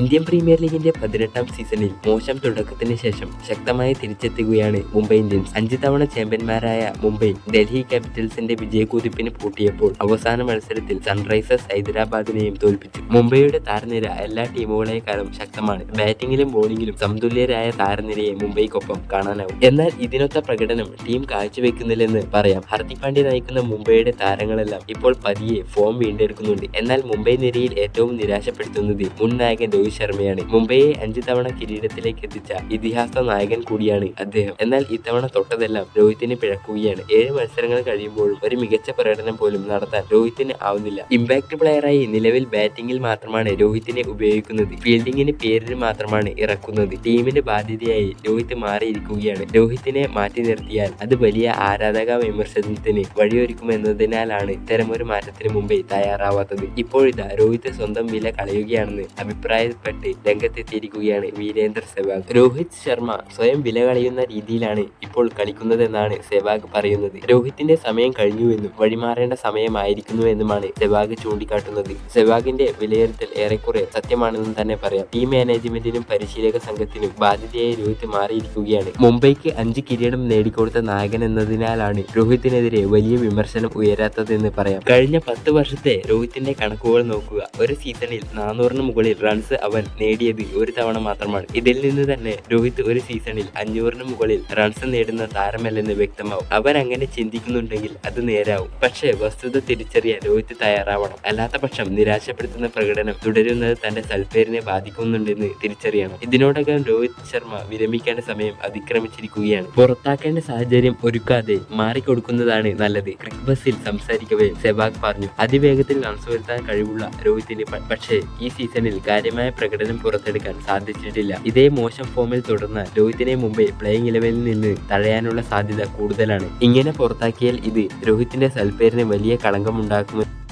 Indian premier ലീഗിന്റെ പതിനെട്ടാം സീസണിൽ മോശം തുടക്കത്തിന് ശേഷം ശക്തമായി തിരിച്ചെത്തുകയാണ് മുംബൈ ഇന്ത്യൻസ്. അഞ്ച് തവണ ചാമ്പ്യന്മാരായ മുംബൈ ഡൽഹി ക്യാപിറ്റൽസിന്റെ വിജയക്കുതിപ്പിന് പൂട്ടിയപ്പോൾ അവസാന മത്സരത്തിൽ സൺറൈസേഴ്സ് ഹൈദരാബാദിനെയും തോൽപ്പിച്ചു. മുംബൈയുടെ താരനിര എല്ലാ ടീമുകളെക്കാളും ശക്തമാണ്. ബാറ്റിംഗിലും ബോളിംഗിലും സമതുല്യരായ താരനിരയെ മുംബൈക്കൊപ്പം കാണാനാവും. എന്നാൽ ഇതിനൊത്ത പ്രകടനം ടീം കാഴ്ചവെക്കുന്നില്ലെന്ന് പറയാം. ഹർദിക് പാണ്ഡ്യ നയിക്കുന്ന മുംബൈയുടെ താരങ്ങളെല്ലാം ഇപ്പോൾ പതിയെ ഫോം വീണ്ടെടുക്കുന്നുണ്ട്. എന്നാൽ മുംബൈ നിരയിൽ ഏറ്റവും നിരാശപ്പെടുത്തുന്നത് മുൻ നായകൻ രോഹിത് ശർമ്മയാണ്. മുംബൈയെ അഞ്ചു തവണ കിരീടത്തിലേക്ക് എത്തിച്ച ഇതിഹാസ നായകൻ കൂടിയാണ് അദ്ദേഹം. എന്നാൽ ഇത്തവണ തൊട്ടതെല്ലാം രോഹിത്തിന് പിഴക്കുകയാണ്. ഏഴ് മത്സരങ്ങൾ കഴിയുമ്പോഴും ഒരു മികച്ച പ്രകടനം പോലും നടത്താൻ രോഹിത്തിന് ആവുന്നില്ല. ഇമ്പാക്ട് പ്ലെയറായി നിലവിൽ ബാറ്റിംഗിൽ മാത്രമാണ് രോഹിത്തിനെ ഉപയോഗിക്കുന്നത്. ഫീൽഡിംഗിന് പേരിന് മാത്രമാണ് ഇറക്കുന്നത്. ടീമിന് ബാധ്യതയായി രോഹിത് മാറിയിരിക്കുകയാണ്. രോഹിത്തിനെ മാറ്റി നിർത്തിയാൽ അത് വലിയ ആരാധക വിമർശനത്തിന് വഴിയൊരുക്കുമെന്നതിനാലാണ് ഇത്തരമൊരു മാറ്റത്തിന് മുമ്പേ തയ്യാറാവാത്തത്. ഇപ്പോഴിതാ രോഹിത് സ്വന്തം വില കളയുകയാണെന്ന് അഭിപ്രായപ്പെട്ട് രംഗത്തെത്തിയിരിക്കുകയാണ് വീരേന്ദ്ര സെവാഗ്. രോഹിത് ശർമ്മ സ്വയം വില കളയുന്ന രീതിയിലാണ് ഇപ്പോൾ കളിക്കുന്നതെന്നാണ് സെവാഗ് പറയുന്നത്. രോഹിത്തിന്റെ സമയം കഴിഞ്ഞുവെന്നും വഴിമാറേണ്ട സമയമായിരിക്കുന്നുവെന്നുമാണ് സെവാഗ് ചൂണ്ടിക്കാട്ടുന്നത്. സെവാഗിന്റെ വിലയിരുത്തൽ ഏറെക്കുറെ സത്യമാണെന്ന് തന്നെ പറയാം. ടീം മാനേജ്മെന്റിനും പരിശീലക സംഘത്തിനും ബാധ്യതയായി രോഹിത് മാറിയിരിക്കുകയാണ്. മുംബൈക്ക് അഞ്ച് കിരീടം നേടിക്കൊടുത്ത നായകൻ എന്നതിനാലാണ് രോഹിത്തിനെതിരെ വലിയ വിമർശനം ഉയരാത്തതെന്ന് പറയാം. കഴിഞ്ഞ പത്ത് വർഷത്തെ രോഹിത്തിന്റെ കണക്കുകൾ നോക്കുക. ഒരു സീസണിൽ നാനൂറിന് മുകളിൽ റൺസ് അവൻ നേടിയത് ഒരു തവണ മാത്രമാണ്. ഇതിൽ നിന്ന് തന്നെ രോഹിത് ഒരു സീസണിൽ അഞ്ഞൂറിന് മുകളിൽ റൺസ് നേടുന്ന താരമല്ലെന്ന് വ്യക്തമാവും. അവൻ അങ്ങനെ ചിന്തിക്കുന്നുണ്ടെങ്കിൽ അത് നേരാവും. പക്ഷേ വസ്തുത തിരിച്ചറിയാൻ രോഹിത് തയ്യാറാവണം. അല്ലാത്ത പക്ഷം നിരാശപ്പെടുത്തുന്ന പ്രകടനം തുടരുന്നത് തന്റെ സൽപേരിനെ ബാധിക്കുന്നുണ്ടെന്ന് തിരിച്ചറിയണം. ഇതിനോടകം രോഹിത് ശർമ്മ വിരമിക്കേണ്ട സമയം അതിക്രമിച്ചിരിക്കുകയാണ്. പുറത്താക്കേണ്ട സാഹചര്യം ഒരുക്കാതെ മാറിക്കൊടുക്കുന്നതാണ് നല്ലത്. ക്രിക്ക് ബസ്സിൽ സംസാരിക്കവേ സെബാഗ് പറഞ്ഞു. അതിവേഗത്തിൽ റൺസ് വരുത്താൻ കഴിവുള്ള രോഹിത്തിന് പക്ഷേ ഈ സീസണിൽ കാര്യമായ പ്രകടനം പുറത്തെടുക്കാൻ സാധിച്ചിട്ടില്ല. ഇതേ മോശം ഫോമിൽ തുടർന്ന് രോഹിത്തിനെ മുമ്പേ പ്ലേയിങ് ഇലവനിൽ നിന്ന് തഴയാനുള്ള സാധ്യത കൂടുതലാണ്. ഇങ്ങനെ പുറത്താക്കിയാൽ ഇത് രോഹിത്തിന്റെ സൽപ്പേരിന് വലിയ കളങ്കമുണ്ടാക്കുമെന്ന്